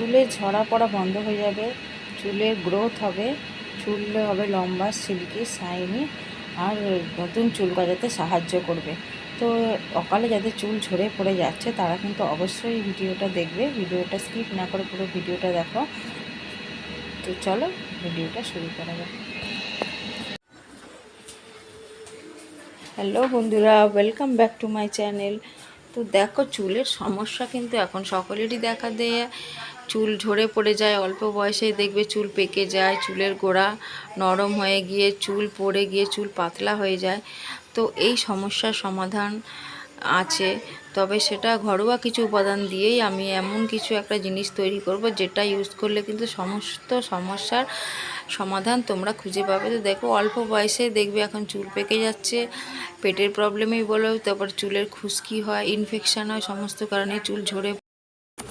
চুলে ঝরা পড়া বন্ধ হয়ে যাবে, চুলের গ্রোথ হবে, চুল হবে লম্বা সিল্কি শাইনি আর নতুন চুল গজাতে সাহায্য করবে। তো অকালে যাদের চুল ঝরে পড়ে যাচ্ছে, তারা কিন্তু অবশ্যই ভিডিওটা দেখবে। ভিডিওটা স্কিপ না করে পুরো ভিডিওটা দেখো। তো চলো ভিডিওটা শুরু করা যাক। হ্যালো বন্ধুরা welcome back to my channel তো দেখো চুলের সমস্যা কিন্তু এখন সকলেরই দেখা দেয়। চুল ঝরে পড়ে যায়, অল্প বয়সেই দেখবে চুল পেকে যায়, চুলের গোড়া নরম হয়ে গিয়ে চুল পড়ে গিয়ে চুল পাতলা হয়ে যায়। তো এই সমস্যার সমাধান আছে। তবে সেটা ঘরোয়া কিছু উপাদান দিয়েই আমি এমন কিছু একটা জিনিস তৈরি করব যেটা ইউজ করলে কিন্তু সমস্ত সমস্যার সমাধান তোমরা খুঁজে পাবে। তো দেখো, অল্প বয়সে দেখবে এখন চুল পেকে যাচ্ছে, পেটের প্রবলেমেই বলো, তারপর চুলের খুশকি হয় ইনফেকশান হয়, সমস্ত কারণে চুল ঝরে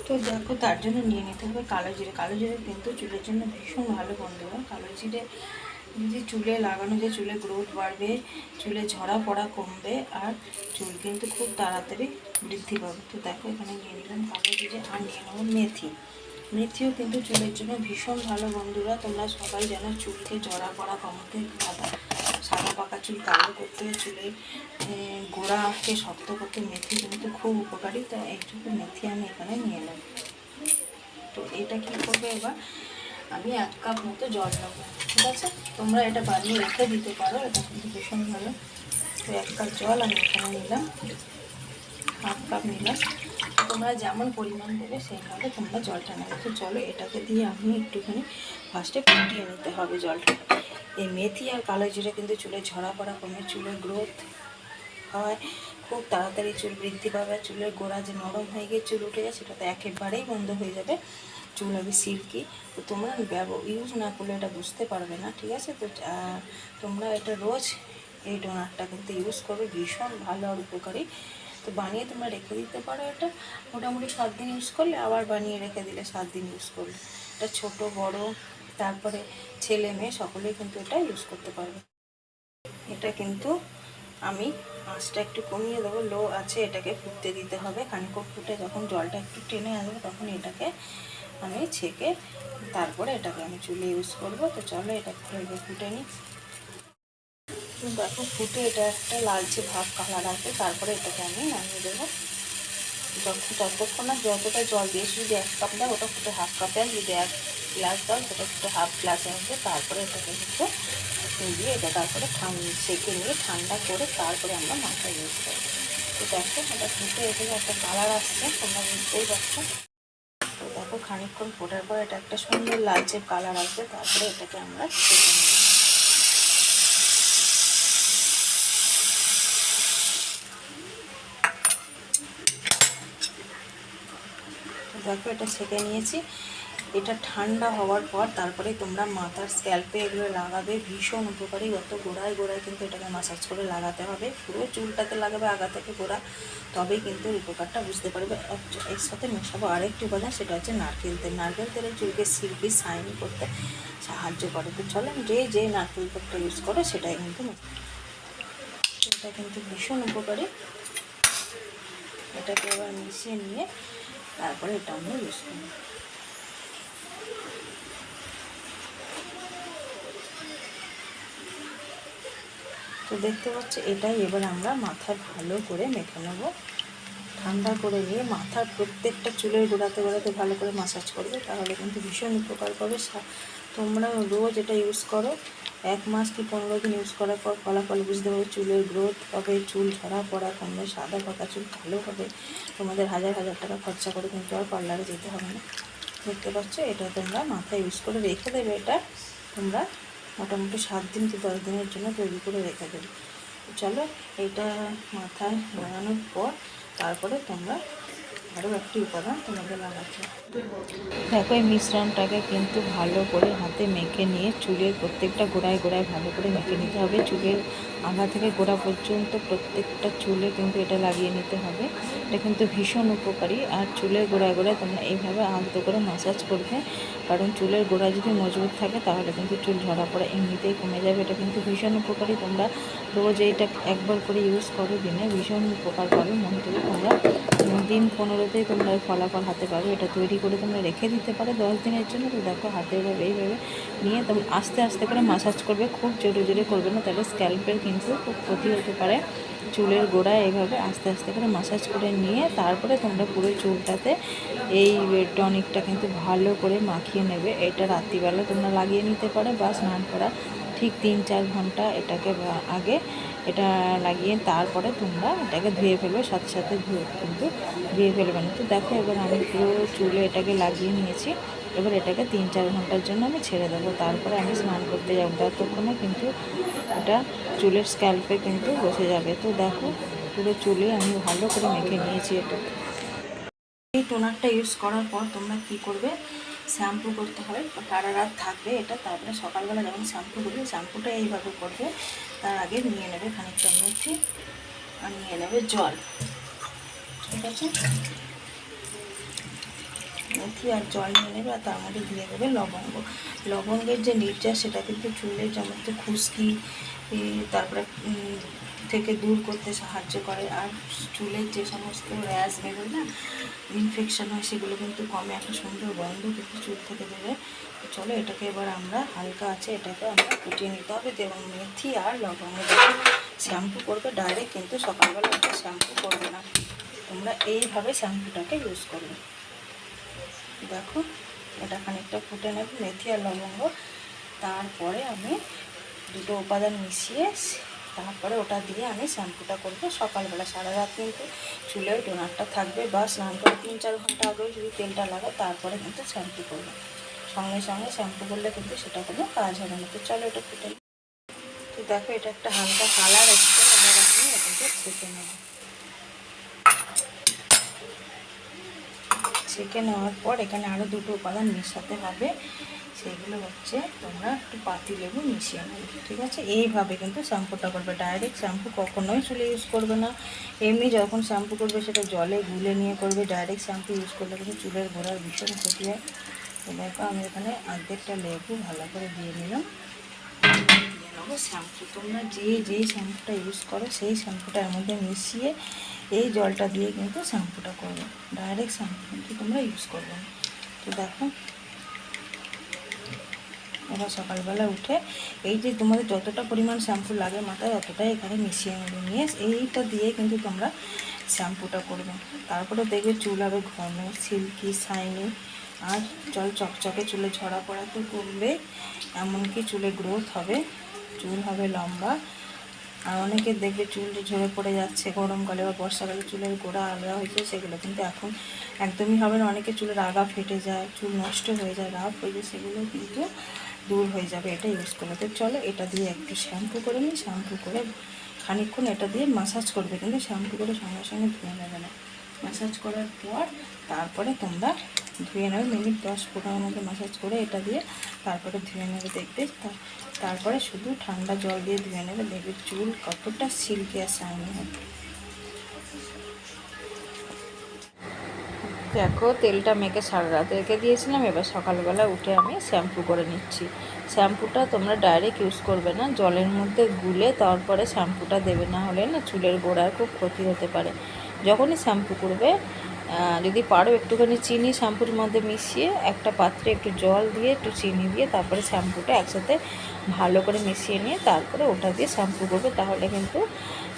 তো দেখো, তার জন্য নিয়ে নিতে হবে কালো জিরে। কালো জিরে কিন্তু চুলের জন্য ভীষণ ভালো বন্ধুরা কালো জিরে যদি চুলে লাগানো যায়, চুলে গ্রোথ বাড়বে, চুলে ঝরা পড়া কমবে আর চুল কিন্তু খুব তাড়াতাড়ি বৃদ্ধি পাবে। তো দেখো, এখানে নিয়ে নিলাম কালো জিরে আর নিয়ে নেব মেথি। মেথিও কিন্তু চুলের জন্য ভীষণ ভালো বন্ধুরা। তোমরা সবাই জানো চুলকে জড়া পড়া কমাতে সাদা সাদা পাকা চুল কালো করতে আহ, গোড়াকে শক্ত করতে মেথি কিন্তু খুব উপকারী তো এইটুকু মেথি আমি এখানে নিয়ে নেব। তো এটা কি করবে এবার? আমি এক কাপ মতো জল নেব ঠিক আছে? তোমরা এটা বানিয়ে রেখে দিতে পারো এটা কিন্তু ভীষণ ভালো। তো এক কাপ জল আমি এখানে নিলাম হাফ কাপ নিলাম। তোমরা যেমন পরিমাণ দেবে, সেইভাবে তোমরা জলটা নেবে। তো চলো এটাকে দিয়ে আমি একটুখানি ফার্স্টে ফুটিয়ে নিতে হবে জলটা। এই মেথি আর কালো জিরে কিন্তু চুলে ঝরা পড়া কমে, চুলের গ্রোথ হয়, খুব তাড়াতাড়ি চুল বৃদ্ধি পাবে, চুলের গোড়া যে নরম হয়ে গিয়ে চুল উঠে যায় সেটা তো একেবারেই বন্ধ হয়ে যাবে। চুল হবে সিল্কি। তো তোমরা ব্যব ইউজ না করলে এটা বুঝতে পারবে না, ঠিক আছে? তো তোমরা এটা রোজ এই ডোনারটা কিন্তু ইউজ করবে, ভীষণ ভালো আর উপকারী। তো বানিয়ে তোমরা রেখে দিতে পারো এটা। মোটামুটি সাত দিন ইউজ করলে, আবার বানিয়ে রেখে দিলে সাত দিন ইউজ করলে। এটা ছোট, বড়, তারপরে ছেলে, মেয়ে, সকলেই কিন্তু এটা ইউজ করতে পারবে। এটা কিন্তু আমি আঁচটা একটু কমিয়ে দেবো। লো আছে, এটাকে ফুটতে দিতে হবে। খানিকক্ষণ ফুটে যখন জলটা একটু টেনে আসবে, তখন এটাকে আমি ছেঁকে তারপরে এটাকে আমি চুলে ইউজ করব। তো চলো, এটা ফুটে নিই। দেখো ফুটে এটা একটা লালচে ভাব কালার আসবে, তারপরে এটাকে আমি নামিয়ে দেবো। যতক্ষণ না যতটা জল দিয়েছি যদি এক কাপ দাও ওটা ফুটে হাফ কাপে আর যদি এক গ্লাস দাও, সেটা ফুটে হাফ গ্লাসে আসবে। তারপরে এটাকে কিন্তু দিয়ে এটা তারপরে ঠান্ডা সেকে নিয়ে ঠান্ডা করে তারপরে আমরা মাথায় ইউজ করব। তো দেখো, এটা ফুটে এসে একটা কালার আসছে, তোমরা বুঝতেই পারছ। তো দেখো, খানিকক্ষণ ফোটার পর এটা একটা সুন্দর লালচে কালার আসবে। তারপরে এটাকে আমরা সেকে নেব তো দেখো এটা ছেঁকে নিয়েছি। এটা ঠান্ডা হওয়ার পর তারপরে তোমরা মাথার স্ক্যাল্পে এগুলো লাগাবে। ভীষণ উপকারী, অত গোড়ায় গোড়ায় কিন্তু এটাকে মাসাজ করে লাগাতে হবে। পুরো চুলটাতে লাগাবে, আগা থেকে গোড়া। তবেই কিন্তু উপকারটা বুঝতে পারবে। এর সাথে মেশাবো আরেকটি উপাদান, সেটা হচ্ছে নারকেল তেল। নারকেল তেলের চুলকে সিল্কি শাইনি করতে সাহায্য করে। তো চলেন, যে যে নারকেল তেলটা ইউজ করে, সেটাই কিন্তু। এটা কিন্তু ভীষণ উপকারী। এটাকে এবার মিশিয়ে নিয়ে তারপরে এটা আমরা ইউজ করব। তো দেখতে পাচ্ছ, এটাই এবার আমরা মাথায় ভালো করে মেখে নেব। ঠান্ডা করে নিয়ে মাথার প্রত্যেকটা চুলের গোড়াতে গোড়াতে ভালো করে মাসাজ করবে, তাহলে কিন্তু ভীষণ উপকার পাবে। তোমরা রোজ এটা ইউজ করো। এক মাস কি পনেরো দিন ইউজ করার পর ফলাফল বুঝতে পারবে চুলের গ্রোথ হবে, চুল ঝরা পড়া কমবে, সাদা পাকা চুল ভালো হবে। তোমাদের হাজার হাজার টাকা খরচা করে কিন্তু আর পার্লারে যেতে হবে না। দেখতে পাচ্ছ? এটা তোমরা মাথায় ইউজ করে রেখে দেবে। এটা তোমরা মোটামুটি সাত দিন কি দশ দিনের জন্য তৈরি করে রেখে দেবে। চলো এইটা মাথায় লাগানোর পর তারপরে তোমরা আরও একটি উপাদান তোমাদের লাগাচ্ছে। দেখো, এই মিশ্রণটাকে কিন্তু ভালো করে হাতে মেখে নিয়ে চুলের প্রত্যেকটা গোড়ায় গোড়ায় ভালো করে মেখে নিতে হবে। চুলের আগা থেকে গোড়া পর্যন্ত প্রত্যেকটা চুলে কিন্তু এটা লাগিয়ে নিতে হবে। এটা কিন্তু ভীষণ উপকারী। আর চুলের গোড়ায় গোড়ায় তোমরা এইভাবে আলতো করে মাসাজ করবে। কারণ চুলের গোড়া যদি মজবুত থাকে, তাহলে কিন্তু চুল ঝরা পড়া এমনিতেই কমে যাবে। এটা কিন্তু ভীষণ উপকারী। তোমরা রোজ এইটা একবার করে ইউজ করো দিনে। ভীষণ উপকার পাবে। মন থেকে তোমরা দিন পনেরো পরেতেই তোমরা এই ফলাফল হাতে পাবে, এটা তৈরি করে তোমরা রেখে দিতে পারো। দশ দিনের জন্য তো দেখো হাতে এভাবে এইভাবে নিয়ে তোমরা আস্তে আস্তে করে মাসাজ করবে, খুব জোরে জোরে করবে না, তাহলে স্ক্যাল্পের কিন্তু খুব ক্ষতি হতে পারে। চুলের গোড়ায় এইভাবে আস্তে আস্তে করে মাসাজ করে নিয়ে তারপরে তোমরা পুরো চুলটাতে এই টনিকটা কিন্তু ভালো করে মাখিয়ে নেবে। এটা রাত্রিবেলা তোমরা লাগিয়ে নিতে পারো বা স্নান করা ঠিক তিন চার ঘণ্টা এটাকে আগে এটা লাগিয়ে তারপরে তোমরা এটাকে ধুয়ে ফেলবে, সাথে সাথে ধুয়ে কিন্তু ধুয়ে ফেলবে না। তো দেখো এবার আমি পুরো চুলে এটাকে লাগিয়ে নিয়েছি, এবার এটাকে তিন চার ঘণ্টার জন্য আমি ছেড়ে দেবো। তারপরে আমি স্নান করতে যাব, ততক্ষণে কিন্তু এটা চুলের স্ক্যাল্পে কিন্তু বসে যাবে। তো দেখো পুরো চুলে আমি ভালো করে মেখে নিয়েছি এটা এই টোনারটা ইউজ করার পর তোমরা কি করবে? শ্যাম্পু করতে হবে সারা রাত থাকবে এটা। তারপরে সকালবেলা যখন শ্যাম্পু করবে, শ্যাম্পুটা এইভাবে করবে, তার আগে নিয়ে নেবে খানিকটা মেথি আর নিয়ে নেবে জল। ঠিক আছে? মেথি আর জল নিয়ে নেবে আর তার মধ্যে দিয়ে দেবে লবঙ্গ। লবঙ্গের যে নির্যাস সেটা কিন্তু চুলের সমস্ত খুশকি তারপরে থেকে দূর করতে সাহায্য করে। আর চুলের যে সমস্ত র্যাশ বেরোয় না ইনফেকশান হয়, সেগুলো কিন্তু কমে। একটা সুন্দর গন্ধ কিন্তু চুল থেকে দেবে চলো, এটাকে এবার আমরা হালকা আছে, এটাকে আমরা ফুটিয়ে নিতে হবে। এবং মেথি আর লবঙ্গ শ্যাম্পু করবে ডাইরেক্ট কিন্তু সকালবেলা এটা শ্যাম্পু করবে না। তোমরা এইভাবে শ্যাম্পুটাকে ইউজ করবে। দেখো, এটা খানিকটা ফুটে নেবে, মেথি আর লবঙ্গ। তারপরে আমি দুটো উপাদান মিশিয়ে তারপরে ওটা দিয়ে আমি শ্যাম্পুটা করব। সকালবেলা সারা রাত কিন্তু চুলে ওই টোনারটা থাকবে বা স্নান করে তিন চার ঘণ্টা আগেও যদি তেলটা লাগা তারপরে কিন্তু শ্যাম্পু করবে। সঙ্গে সঙ্গে শ্যাম্পু করলে কিন্তু সেটা কোনো কাজ হবে না। তো চলো এটা ফুটে তো দেখো এটা একটা হালকা কালার এসছে, এবার আমি এটাকে ছেঁকে নেব। ছেঁকে নেওয়ার পর এখানে আরও দুটো উপাদান মেশাতে হবে। সেগুলো হচ্ছে তোমরা একটু পাতি লেবু মিশিয়ে নেবে, ঠিক আছে? এইভাবে কিন্তু শ্যাম্পুটা করবে। ডাইরেক্ট শ্যাম্পু কখনোই চুলে ইউজ করবে না। এমনি যখন শ্যাম্পু করবে, সেটা জলে গুলে নিয়ে করবে। ডাইরেক্ট শ্যাম্পু ইউজ করলে কিন্তু চুলের গোড়ার ভীষণ ক্ষতি হয়। তো দেখো, আমি এখানে অর্ধেকটা লেবু ভালো করে দিয়ে নিলাম। দিয়ে নেব শ্যাম্পু। তোমরা যে যেই শ্যাম্পুটা ইউজ করো, সেই শ্যাম্পুটা এর মধ্যে মিশিয়ে এই জলটা দিয়ে কিন্তু শ্যাম্পুটা করবে। ডাইরেক্ট শ্যাম্পু কিন্তু তোমরা ইউজ করবে তো দেখো এবার সকালবেলা উঠে এই যে তোমাদের যতটা পরিমাণ শ্যাম্পু লাগে মাথায়, অতটাই এখানে মিশিয়ে নেবে। নিয়ে এইটা দিয়ে কিন্তু তোমরা শ্যাম্পুটা করবে। তারপরে দেখবে চুল হবে ঘন, সিল্কি শাইনি আর জল চকচকে চুলে ঝরা পড়া তো কমবে এমনকি চুলে গ্রোথ হবে, চুল হবে লম্বা। আর অনেকে দেখবে চুল ঝরে পড়ে যাচ্ছে গরমকালে বা বর্ষাকালে চুলের গোড়া আলগা হয়েছে, সেগুলো কিন্তু এখন একদমই হবে না। অনেকে চুলের আগা ফেটে যায়, চুল নষ্ট হয়ে যায়, রাফ হয়ে যায়, সেগুলো কিন্তু দূর হয়ে যাবে, এটা ইউজ করলে তো চলো এটা দিয়ে একটু শ্যাম্পু করে নিই শ্যাম্পু করে খানিকক্ষণ এটা দিয়ে মাসাজ করবে, কিন্তু শ্যাম্পু করে সঙ্গে সঙ্গে ধুয়ে নেবে না। মাসাজ করার পর তারপরে তোমরা ধুয়ে নেবে মিনিট দশ পনেরো মতো মাসাজ করে এটা দিয়ে তারপরে ধুয়ে নেবে, দেখবে তারপরে শুধু ঠান্ডা জল দিয়ে ধুয়ে নেবে, দেখবে চুল কতটা সিল্কি আর শাইনি হবে। দেখো, তেলটা মেখে সারা রাত রেখে দিয়েছিলাম। এবার সকালবেলা উঠে আমি শ্যাম্পু করে নিচ্ছি। শ্যাম্পুটা তোমরা ডাইরেক্ট ইউজ করবে না। জলের মধ্যে গুলে তারপরে শ্যাম্পুটা দেবে, না হলে না চুলের গোড়ার খুব ক্ষতি হতে পারে। যখনই শ্যাম্পু করবে যদি পারো একটুখানি চিনি শ্যাম্পুর মধ্যে মিশিয়ে একটা পাত্রে একটু জল দিয়ে, একটু চিনি দিয়ে তারপরে শ্যাম্পুটা একসাথে ভালো করে মিশিয়ে নিয়ে তারপরে ওটা দিয়ে শ্যাম্পু করবে। তাহলে কিন্তু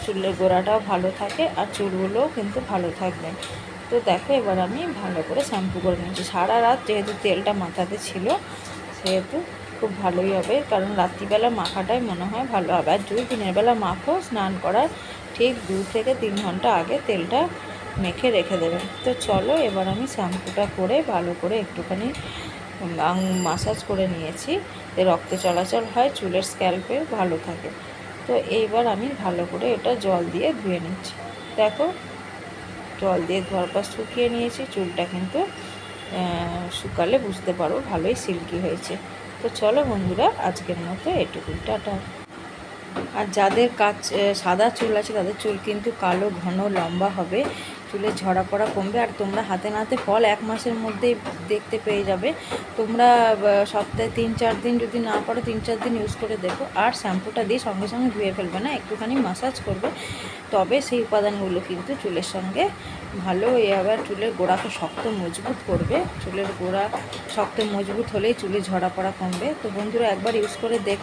চুলের গোড়াটাও ভালো থাকে আর চুলগুলোও কিন্তু ভালো থাকবে। তো দেখো, এবার আমি ভালো করে শ্যাম্পু করে নিয়েছি। সারা রাত যেহেতু তেলটা মাথাতে ছিল, সেহেতু খুব ভালোই হবে, কারণ রাত্রিবেলা মাখাটাই মনে হয় ভালো হবে। আর যদি দিনের বেলা মাখো, স্নান করার ঠিক দু থেকে তিন ঘণ্টা আগে তেলটা মেখে রেখে দেবে। তো চলো, এবার আমি শ্যাম্পুটা করে ভালো করে একটুখানি মাসাজ করে নিয়েছি। রক্ত চলাচল হয়, চুলের স্ক্যাল্পে ভালো থাকে। তো এইবার আমি ভালো করে এটা জল দিয়ে ধুয়ে নিচ্ছি। দেখো জল দিয়ে ধোয়ার পর শুকিয়ে নিয়েছি, চুলটা কিন্তু শুকালে বুঝতে পারো ভালোই সিল্কি হয়েছে। তো চলো বন্ধুরা, আজকের মতো এটুকু টাটা। আর যাদের কাজ সাদা চুল আছে, তাদের চুল কিন্তু কালো, ঘন, লম্বা হবে। চুলের ঝরা পড়া কমবে। আর তোমরা হাতে নাতে ফল এক মাসের মধ্যেই দেখতে পেয়ে যাবে। তোমরা সপ্তাহে তিন, চার দিন যদি না পারো, তিন, চার দিন ইউজ করে দেখো। আর শ্যাম্পুটা দিয়ে সঙ্গে সঙ্গে ধুয়ে ফেলবে না, একটুখানি মাসাজ করবে। তবে সেই উপাদানগুলো কিন্তু চুলের সঙ্গে ভালো এ আবার চুলের গোড়াকে শক্ত মজবুত করবে। চুলের গোড়া শক্ত মজবুত হলেই চুলে ঝরা পড়া কমবে। তো বন্ধুরা, একবার ইউজ করে দেখ।